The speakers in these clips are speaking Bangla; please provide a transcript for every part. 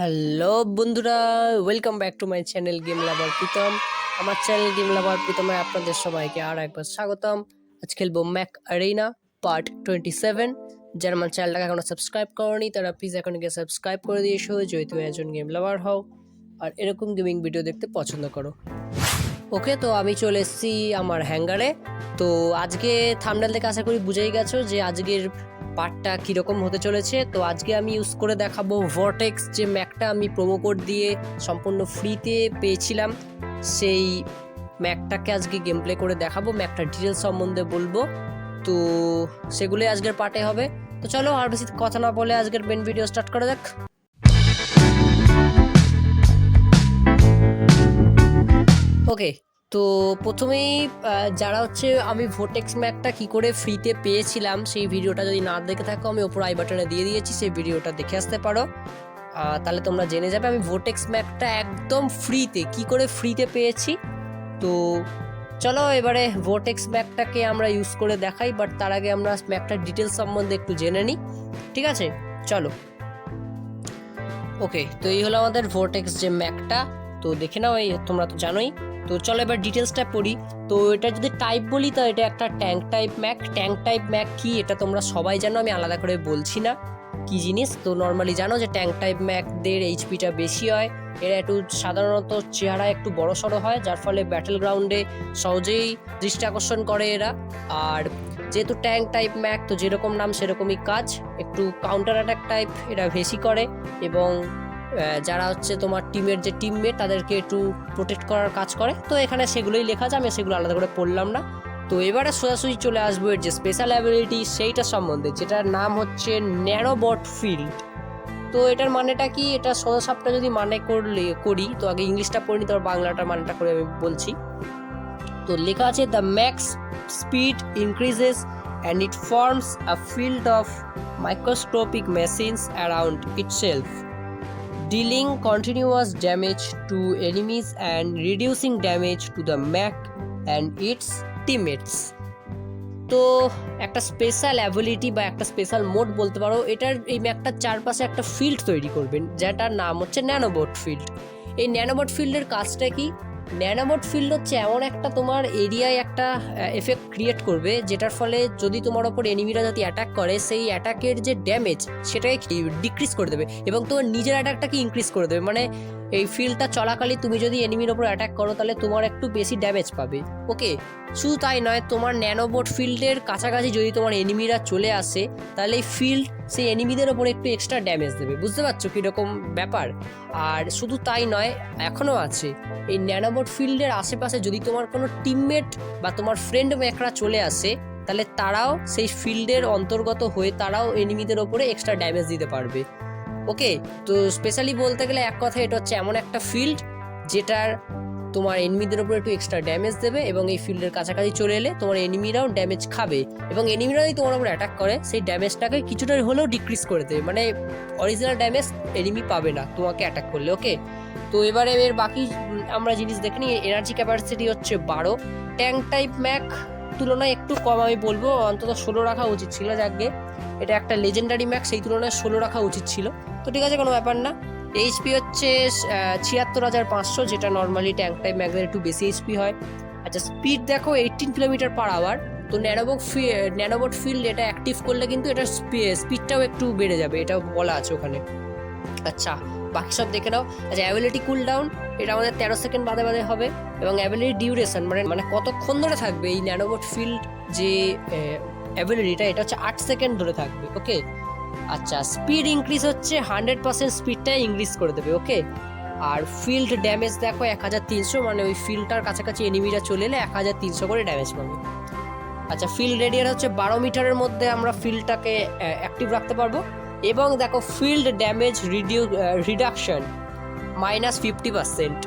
হ্যালো বন্ধুরা welcome back to my channel game lover Pritam আমার চ্যানেল গেম লাভার প্রীতমে আপনাদের সবাইকে আর একবার স্বাগতম। আজ খেলব mech arena part twenty seven যারা আমার চ্যানেলটাকে এখনও সাবস্ক্রাইব করনি, তারা প্লিজ এখন গিয়ে সাবস্ক্রাইব করে দিয়েছ যদি তুমি একজন গেম লাভার হও। আর এরকম গেমিং ভিডিও দেখতে পছন্দ করো। ওকে, তো আমি চলে এসেছি আমার হ্যাঙ্গারে তো আজকে থামডাল থেকে আশা করি বুঝেই গেছো যে আজকের পার্টটা কীরকম হতে চলেছে, তো আজকে আমি ইউজ করে দেখাবো ভর্টেক্স যে ম্যাকটা আমি প্রোমো কোড দিয়ে সম্পূর্ণ ফ্রিতে পেয়েছিলাম। সেই ম্যাকটাকে আজকে গেম প্লে করে দেখাবো ম্যাকটার ডিটেলস সম্বন্ধে বলব। তো সেগুলোই আজকের পার্টে হবে। তো চলো আর বেশি কথা না বলে আজকের মেন ভিডিও স্টার্ট করা যাক। ওকে তো প্রথমেই যারা হচ্ছে আমি ভোটেক্স ম্যাকটা কি করে ফ্রিতে পেয়েছিলাম, সেই ভিডিওটা যদি না দেখে থাকো, আমি ওপর আই বাটনে দিয়ে দিয়েছি, সেই ভিডিওটা দেখে আসতে পারো। তাহলে তোমরা জেনে যাবে, আমি ভোটেক্স ম্যাকটা একদম ফ্রিতে কি করে ফ্রিতে পেয়েছি। তো চলো এবারে ভোটেক্স ম্যাকটাকে আমরা ইউজ করে দেখাই বাট তার আগে আমরা ম্যাকটার ডিটেলস সম্বন্ধে একটু জেনে নিই। ঠিক আছে? চলো। ওকে তো এই হলো আমাদের ভোটেক্স যে ম্যাকটা তো দেখে নাও, এই তোমরা তো জানোই। তো চলো এবার ডিটেলসটা পড়ি। তো এটা যদি টাইপ বলি, তো এটা একটা tank type mech tank type mech কি, এটা তোমরা সবাই জানো, আমি আলাদা করে বলছি না। কি জিনিস? তো নর্মালি জানো যে ট্যাঙ্ক টাইপ ম্যাকদের এইচপিটা বেশি হয়। এরা একটু সাধারণত চেহারা একটু বড় সড়ো হয়, যার ফলে ব্যাটেল গ্রাউন্ডে সহজেই দৃষ্টি আকর্ষণ করে এরা। আর যেহেতু ট্যাঙ্ক টাইপ ম্যাক তো যেরকম নাম সেরকমই কাজ। একটু কাউন্টার অ্যাটাক টাইপ এরা বেশি করে। এবং যারা হচ্ছে তোমার টিমের যে টিমমেট তাদেরকে একটু প্রোটেক্ট করার কাজ করে। তো এখানে সেগুলোই লেখা আছে, আমি সেগুলো আলাদা করে পড়লাম না। তো এবারে সোজাসুজি চলে আসব এর যে স্পেশাল অ্যাবিলিটি সেইটা সম্বন্ধে, যেটার নাম হচ্ছে ন্যারোবট ফিল্ড তো এটার মানেটা কি? এটা সোজা সাপটা যদি মানে করলে, করি, তো আগে ইংলিশটা পড়িনি তারপর বাংলাটার মানেটা করে আমি বলছি। তো লেখা আছে the max speed increases and it forms a field of microscopic machines around itself dealing continuous damage to enemies and reducing damage to the mech and its teammates. তো একটা স্পেশাল অ্যাবিলিটি বা একটা স্পেশাল মোড বলতে পারো, এটার এই ম্যাকটার চারপাশে একটা ফিল্ড তৈরি করবেন, যেটার নাম হচ্ছে ন্যানোবোট ফিল্ড এই ন্যানোবোট ফিল্ডের কাজটা কি ন্যানোবোট ফিল্ড হচ্ছে এমন একটা তোমার এরিয়ায় একটা এফেক্ট ক্রিয়েট করবে, যেটার ফলে যদি তোমার ওপর এনিমিরা যদি অ্যাটাক করে, সেই অ্যাটাকের যে ড্যামেজ সেটাকে ডিক্রিজ করে দেবে এবং তোমার নিজের অ্যাটাকটাকে ইনক্রিজ করে দেবে। মানে এই ফিল্ডটা চলাকালীন তুমি যদি এনিমির ওপর অ্যাটাক করো, তাহলে তোমার একটু বেশি ড্যামেজ পাবে। ওকে শুধু তাই নয়, তোমার ন্যানোবোট ফিল্ডের কাছাকাছি যদি তোমার এনিমিরা চলে আসে, তাহলে এই ফিল্ড সেই এনিমিদের ওপর একটু এক্সট্রা ড্যামেজ দেবে। বুঝতে পারছ কীরকম ব্যাপার? আর শুধু তাই নয় এখনও আছে, এই ন্যানোবোট ফিল্ডের আশেপাশে যদি তোমার কোনো টিমমেট বা তোমার ফ্রেন্ড ম্যাকরা চলে আসে, তাহলে তারাও সেই ফিল্ডের অন্তর্গত হয়ে তারাও এনিমিদের ওপরে এক্সট্রা ড্যামেজ দিতে পারবে। ওকে, তো স্পেশালি বলতে গেলে এক কথা, এটা হচ্ছে এমন একটা ফিল্ড যেটার তোমার এনিমিদের উপর একটু এক্সট্রা ড্যামেজ দেবে এবং এই ফিল্ডের কাছাকাছি চলে এলে তোমার এনিমিরাও ড্যামেজ খাবে এবং এনিমিরা যদি তোমার উপর অ্যাটাক করে, সেই ড্যামেজটাকে কিছুটা হলেও ডিক্রিজ করে দেবে। মানে অরিজিনাল ড্যামেজ এনিমি পাবে না, তোমাকে অ্যাটাক করলে ওকে তো এবারে এর বাকি আমরা জিনিস দেখে নিই এনার্জি ক্যাপাসিটি হচ্ছে বারো। ট্যাঙ্ক টাইপ ম্যাক তুলনায় একটু কম আমি বলব, অন্তত ষোলো রাখা উচিত ছিল যাকে। এটা একটা লেজেন্ডারি ম্যাক সেই তুলনায় ষোলো রাখা উচিত ছিল। তো ঠিক আছে, কোনো ব্যাপার না। এইচপি হচ্ছে ছিয়াত্তর হাজার পাঁচশো, যেটা নর্মালি ট্যাঙ্ক টাইপ ম্যাগদের একটু বেশি এইচপি হয়। আচ্ছা স্পিড দেখো এইটিন কিলোমিটার পার আওয়ার তো ন্যানোবক ন্যানোবট ফিল্ড এটা অ্যাক্টিভ করলে কিন্তু এটা স্পিডটাও একটু বেড়ে যাবে এটা বলা আছে ওখানে। আচ্ছা বাকি সব দেখে নাও। আচ্ছা অ্যাবিলিটি কুল ডাউন এটা আমাদের তেরো সেকেন্ড বাদে বাদে হবে। এবং অ্যাবিলিটি ডিউরেশন মানে মানে কতক্ষণ ধরে থাকবে এই ন্যানোবট ফিল্ড যে অ্যাবিলিটিটা এটা হচ্ছে আট সেকেন্ড ধরে থাকবে ওকে আচ্ছা স্পিড ইনক্রিজ হচ্ছে হান্ড্রেড পার্সেন্ট স্পিডটাই ইনক্রিজ করে দেবে ওকে আর ফিল্ড ড্যামেজ দেখো এক হাজার তিনশো মানে ওই ফিল্ডটার কাছাকাছি এনিমিটা চলে এলে এক হাজার তিনশো করে ড্যামেজ পাবে। আচ্ছা ফিল্ড রেডিয়ার হচ্ছে বারো মিটারের মধ্যে আমরা ফিল্ডটাকে অ্যাক্টিভ রাখতে পারব। এবং দেখো field damage রিডিউ reduction minus fifty percent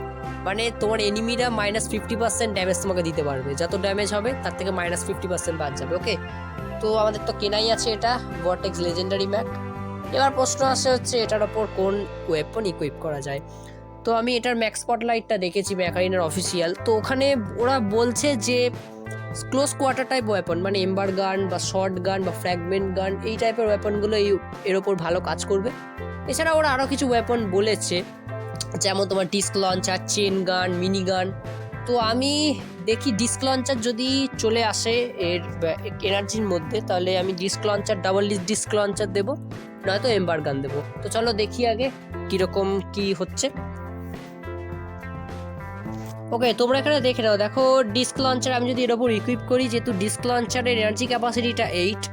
মানে তোমার এনিমিরা মাইনাস ফিফটি পার্সেন্ট ড্যামেজ তোমাকে দিতে পারবে। যত ড্যামেজ হবে, তার থেকে মাইনাস ফিফটি পার্সেন্ট বাদ যাবে ওকে তো আমাদের তো কেনাই আছে এটা ভর্টেক্স লেজেন্ডারি ম্যাক এবার প্রশ্ন আসে হচ্ছে, এটার ওপর কোন ওয়েপন ইকুইপ করা যায়? তো আমি এটার ম্যাক্স স্পটলাইটটা দেখেছি ম্যাকারিনের অফিসিয়াল তো ওখানে ওরা বলছে যে ক্লোজ কোয়ার্টার টাইপ ওয়েপন মানে এম্বার গান বা শর্ট গান বা ফ্র্যাগমেন্ট গান এই টাইপের ওয়েপনগুলো এই, এর ওপর ভালো কাজ করবে। এছাড়া ওরা আরও কিছু ওয়েপন বলেছে, যেমন তোমার disc launcher chain gun mini gun তো আমি দেখি ডিস্ক লঞ্চার যদি চলে আসে, এর এনার্জির মধ্যে, তাহলে আমি disc launcher double disc launcher দেবো, নয়তো এম্বার গান দেবো। তো চলো দেখি আগে কীরকম কি হচ্ছে। ওকে তোমরা এখানে দেখে নাও, দেখো ডিস্ক লঞ্চার আমি যদি এর ওপর ইকুইপ করি, যেহেতু ডিস্ক লঞ্চারের এনার্জি ক্যাপাসিটিটা এইট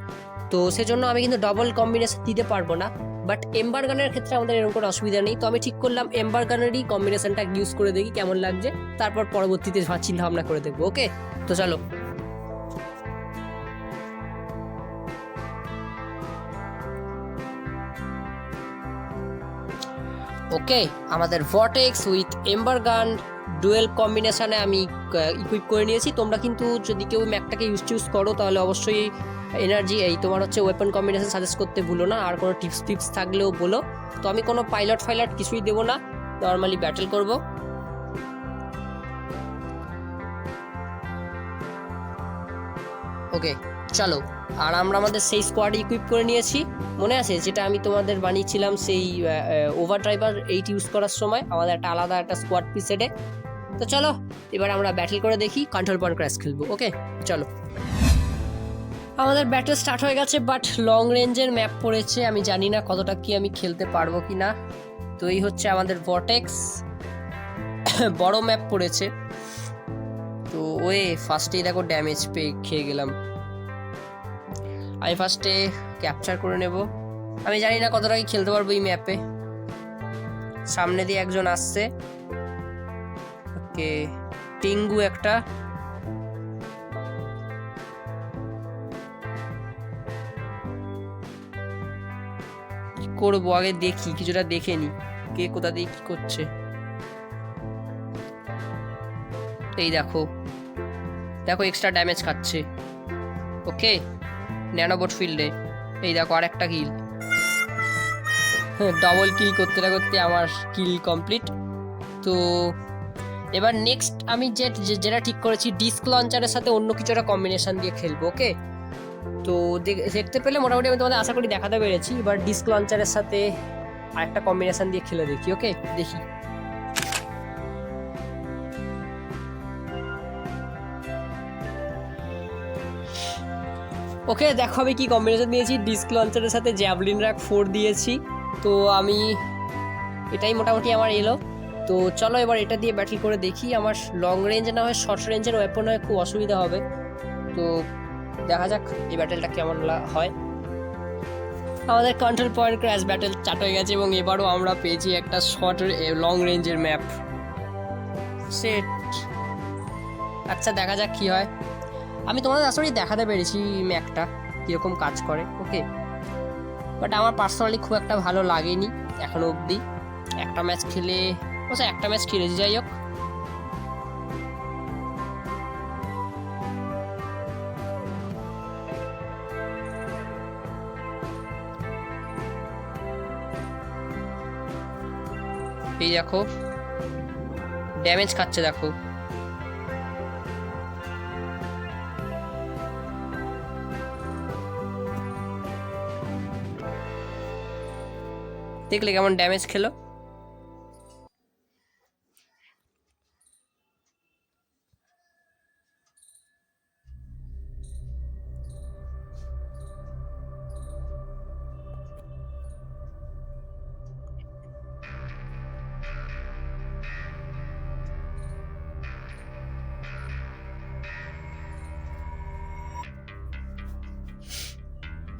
তো সেজন্য আমি কিন্তু ডবল কম্বিনেশন দিতে পারব না। বাট এম্বার গানের ক্ষেত্রে আমাদের এরকম কোনো অসুবিধা নেই। তো আমি ঠিক করলাম এম্বার গানেরই কম্বিনেশনটা ইউজ করে দেখি কেমন লাগছে। তারপর পরবর্তীতে চিন্তা ভাবনা করে দেখব ওকে তো চলো। ওকে আমাদের vortex with ember gun dual কম্বিনেশনে আমি ইকুইপ করে নিয়েছি। তোমরা কিন্তু যদি কেউ ম্যাকটাকে ইউজ টিউজ করো, তাহলে অবশ্যই এনার্জি এই, তোমার হচ্ছে ওয়েপন কম্বিনেশন সাজেস্ট করতে ভুলো না, আর কোনো টিপস টিপস থাকলেও বলো। তো আমি কোনো পাইলট ফাইলট কিছুই দেবো না নর্মালি ব্যাটেল করব। ওকে চলো, আর আমরা আমাদের সেই স্কোয়াড ইকুইপ করে নিয়েছি। মনে আছে? যেটা আমি তোমাদের বানিয়েছিলাম সেই ওভার ড্রাইভার এইট ইউজ করার সময়, আমাদের একটা আলাদা একটা স্কোয়াড পিসেডে তো চলো, এবার আমরা ব্যাটেল করে দেখি কন্ট্রোল পয়েন্ট ক্র্যাশ খেলব ওকে চলো। আমাদের ব্যাটেল স্টার্ট হয়ে গেছে বাট লং রেঞ্জের ম্যাপ পড়েছে। আমি জানি না কতটা কি আমি খেলতে পারব কি না তো এই হচ্ছে আমাদের ভটেক্স বড় ম্যাপ পড়েছে। তো ওয়ে ফার্স্টেই দেখো ড্যামেজ পেয়ে, খেয়ে গেলাম। আমি ফার্স্টে ক্যাপচার করে নেব। আমি জানি না কতটা কি খেলতে পারব এই ম্যাপে সামনে দিয়ে একজন আসছে। ওকে, টিঙ্গু একটা। করব, আগে দেখি, কিছুটা দেখে নি। কে কোথা দিয়ে কি করছে। এই দেখো। দেখো এক্সট্রা ড্যামেজ খাচ্ছে। ওকে ন্যানোবোট ফিল্ডে এই দেখো আর একটা কিল ডবল কিল করতে না করতে আমার কিল কমপ্লিট তো এবার নেক্সট আমি যে যেটা ঠিক করেছি ডিস্ক লঞ্চারের সাথে অন্য কিছু একটা কম্বিনেশন দিয়ে খেলব ওকে তো দেখতে পেলে মোটামুটি আমি তোমাদের আশা করি দেখাতে পেরেছি, এবার ডিস্ক লঞ্চারের সাথে আরেকটা কম্বিনেশন দিয়ে খেলে দেখি ওকে দেখি। ওকে দেখো আমি কি কম্বিনেশন দিয়েছি। ডিস্ক লঞ্চারের সাথে জ্যাভলিন র্যাক ফোর দিয়েছি। তো আমি এটাই মোটামুটি আমার এলো। তো চলো এবার এটা দিয়ে ব্যাটল করে দেখি। আমার লং রেঞ্জ না হয় শর্ট রেঞ্জের ওয়েপন হয়, খুব অসুবিধা হবে। তো দেখা যাক এই ব্যাটেলটা কেমন হয়। আমাদের কন্ট্রোল পয়েন্ট ক্র্যাশ ব্যাটেল চাট হয়ে গেছে এবং এবারও আমরা পেয়েছি একটা শর্ট লং রেঞ্জের ম্যাপ সেট আচ্ছা দেখা যাক কি হয়। আমি তোমাদের আসলেই দেখাতে পেরেছি ম্যাপটা কীরকম কাজ করে ওকে বাট আমার পার্সোনালি খুব একটা ভালো লাগেনি, এখনও অবধি। একটা ম্যাচ খেলে আচ্ছা একটা ম্যাচ খেলেছি, যাই হোক। এই দেখো। ড্যামেজ খাচ্ছে দেখো। দেখলে কেমন ড্যামেজ খেলো?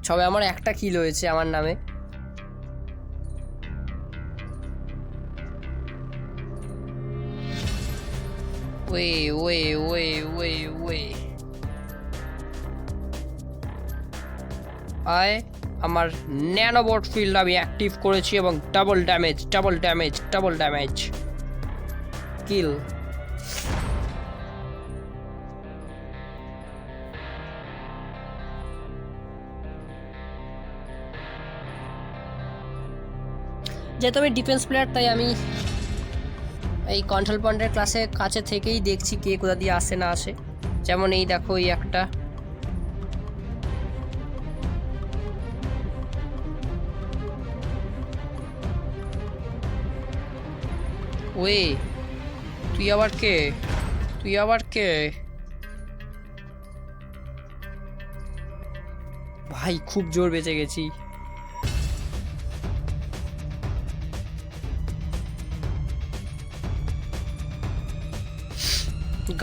সবে আমার একটা কিল হয়েছে আমার নামে। ওয়ে ওয়ে ওয়ে ওয়ে ওয়ে। আয়, আমার ন্যানোবোট ফিল্ড আমি অ্যাক্টিভ করেছি এবং double damage double damage double damage kill যেহেতু আমি ডিফেন্স প্লেয়ার তাই আমি এই কন্ট্রোল পয়েন্টের ক্লাসে কাছে থেকেই দেখছি কে কোথা দিয়ে আসে না আসে। যেমন এই দেখো, এই একটা। ওয়ে, তুই আবার কে? তুই আবার কে? ভাই, খুব জোর বেঁচে গেছি।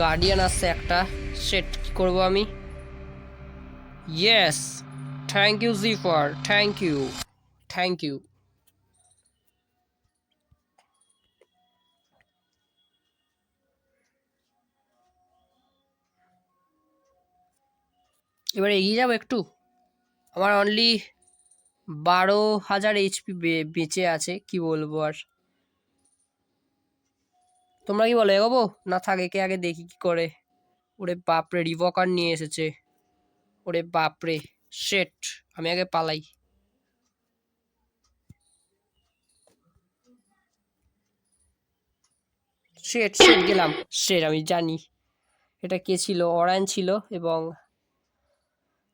গার্ডিয়ান আসছে একটা। সেট করব আমি? ইয়েস থ্যাংক ইউ জিফার থ্যাংক ইউ থ্যাংক ইউ এবার এগিয়ে যাব একটু? আমার অনলি বারো হাজার এইচপি বেঁচে আছে, কি বলব আর? তোমরা কি বলো এগোবো না থাকে কে আগে দেখি কি করে। ওরে বাপরে রিভকার নিয়ে এসেছে। ওরে বাপরে শেট আমি আগে পালাই। শেট শেট গেলাম। শেট আমি জানি। এটা কে ছিল? অরায়ন ছিল এবং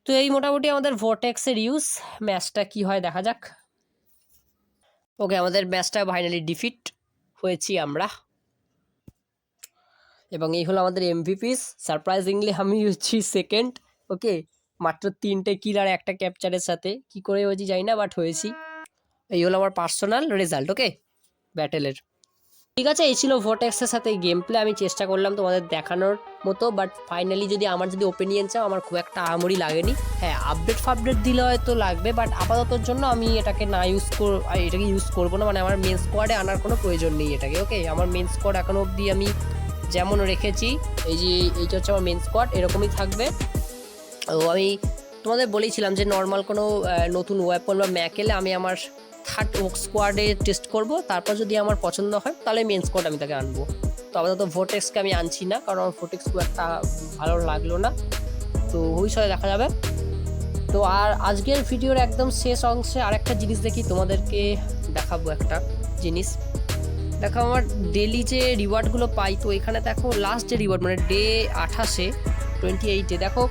তো এই মোটামুটি আমাদের ভোটেক্সের ইউজ ম্যাচটা কি হয় দেখা যাক। ওকে আমাদের ম্যাচটা ফাইনালি ডিফিট হয়েছি আমরা। এবং এই হলো আমাদের এমভিপিস সারপ্রাইজিংলি আমি হচ্ছি সেকেন্ড ওকে মাত্র তিনটে কিল আর একটা ক্যাপচারের সাথে। কি করে হয়েছি জানি না বাট হয়েছি। এই হলো আমার পার্সোনাল রেজাল্ট ওকে ব্যাটেলের ঠিক আছে, এই ছিল ভোটেক্সের সাথে গেম প্লে আমি চেষ্টা করলাম তোমাদের দেখানোর মতো বাট ফাইনালি যদি আমার যদি ওপিনিয়ন চাও, আমার খুব একটা আমরি লাগেনি। হ্যাঁ আপডেট ফাপডেট দিলে হয়তো লাগবে বাট আপাততর জন্য আমি এটাকে না ইউজ কর এটাকে ইউজ করব না। মানে আমার মেন স্কোয়াডে আনার কোনো প্রয়োজন নেই এটাকে ওকে আমার মেন স্কোয়াড এখনও অবধি আমি যেমন রেখেছি, এই যে এইটা হচ্ছে আমার মেন স্কোয়াড এরকমই থাকবে। তো আমি তোমাদের বলেছিলাম যে নর্মাল কোনো নতুন ওয়েপন বা ম্যাক এলে আমি আমার থার্ড স্কোয়াডে টেস্ট করব। তারপর যদি আমার পছন্দ হয়, তাহলে মেন স্কোয়াড আমি তাকে আনব। তো আপাতত ভোটেক্সকে আমি আনছি না, কারণ আমার ভোটেক্স খুব একটা ভালো লাগল না। তো ভবিষ্যতে দেখা যাবে। তো আর আজকের ভিডিওর একদম শেষ অংশে আরেকটা জিনিস দেখি, তোমাদেরকে দেখাবো একটা জিনিস। দেখো আমার ডেলি যে রিওয়ার্ডগুলো পাই, তো এখানে দেখো লাস্ট যে রিওয়ার্ড মানে ডে আঠাশে টোয়েন্টি এইটে দেখো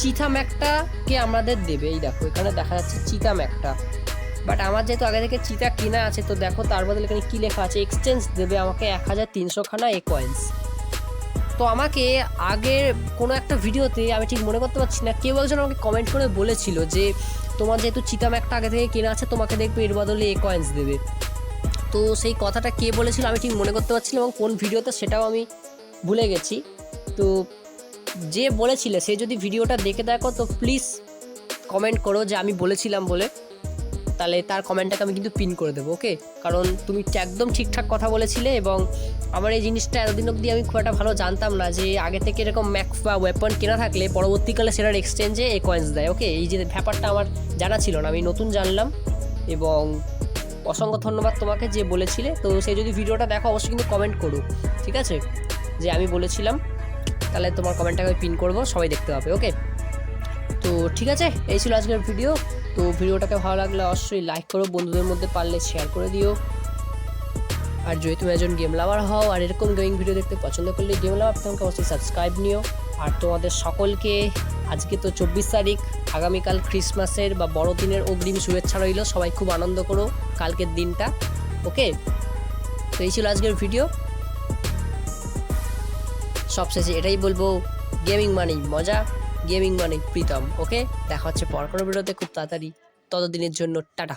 চিথা ম্যাকটাকে আমাদের দেবে, এই দেখো, এখানে দেখা যাচ্ছে চিতা ম্যাকটা বাট আমার যেহেতু আগে থেকে চিতা কেনা আছে, তো দেখো তার বদলে এখানে কী লেখা আছে এক্সচেঞ্জ দেবে আমাকে এক হাজার তিনশোখানা এ কয়েন্স তো আমাকে আগের কোনো একটা ভিডিওতে আমি ঠিক মনে করতে পারছি না, কেউ একজন আমাকে কমেন্ট করে বলেছিল যে তোমার যেহেতু চিতা ম্যাকটা আগে থেকে কেনা আছে, তোমাকে দেখবে এর বদলে এ কয়েন্স দেবে। তো সেই কথাটা কে বলেছিল আমি ঠিক মনে করতে পারছি না এবং কোন ভিডিওতে সেটাও আমি ভুলে গেছি। তো যে বলেছিলে সে যদি ভিডিওটা দেখে দেখো তো প্লিজ কমেন্ট করো যে আমি বলেছিলাম বলে। তাহলে তার কমেন্টটাকে আমি কিন্তু পিন করে দেবো ওকে কারণ তুমি একদম ঠিকঠাক কথা বলেছিলে এবং আমার এই জিনিসটা এতদিন অবধি আমি খুব একটা ভালো জানতাম না যে আগে থেকে এরকম ম্যাক্স বা ওয়েপন কেনা থাকলে পরবর্তীকালে সেটার এক্সচেঞ্জে এ কয়েন্স দেয় ওকে এই যে ব্যাপারটা আমার জানা ছিল না, আমি নতুন জানলাম এবং অসংখ্য ধন্যবাদ তোমাকে যে বলেছিলে। তো সেই যদি ভিডিওটা দেখো, অবশ্যই কিন্তু কমেন্ট করো, ঠিক আছে? যে আমি বলেছিলাম, তাহলে তোমার কমেন্টটাকে আমি পিন করব, সবাই দেখতে পাবে ওকে তো ঠিক আছে, এই ছিল আজকের ভিডিও তো ভিডিওটাকে ভালো লাগলে অবশ্যই লাইক করো, বন্ধুদের মধ্যে পারলে শেয়ার করে দিও। আর যদি তুমি একজন গেম লাভার হও, আর এরকম গেমিং ভিডিও দেখতে পছন্দ করলে গেম লাভার তোমাকে অবশ্যই সাবস্ক্রাইব নিও। আর তোমাদের সকলকে, আজকে তো চব্বিশ তারিখ, আগামীকাল ক্রিসমাসের বা বড়দিনের অগ্রিম শুভেচ্ছা রইল, সবাই খুব আনন্দ করো। কালকের দিনটা, ওকে? তো এই ছিল আজকের ভিডিও। সবশেষে এটাই বলব গেমিং মানেই মজা গেমিং মানে প্রীতম, ওকে? দেখা হচ্ছে পর কোনো ভিডিওতে খুব তাড়াতাড়ি। ততদিনের জন্য টাটা।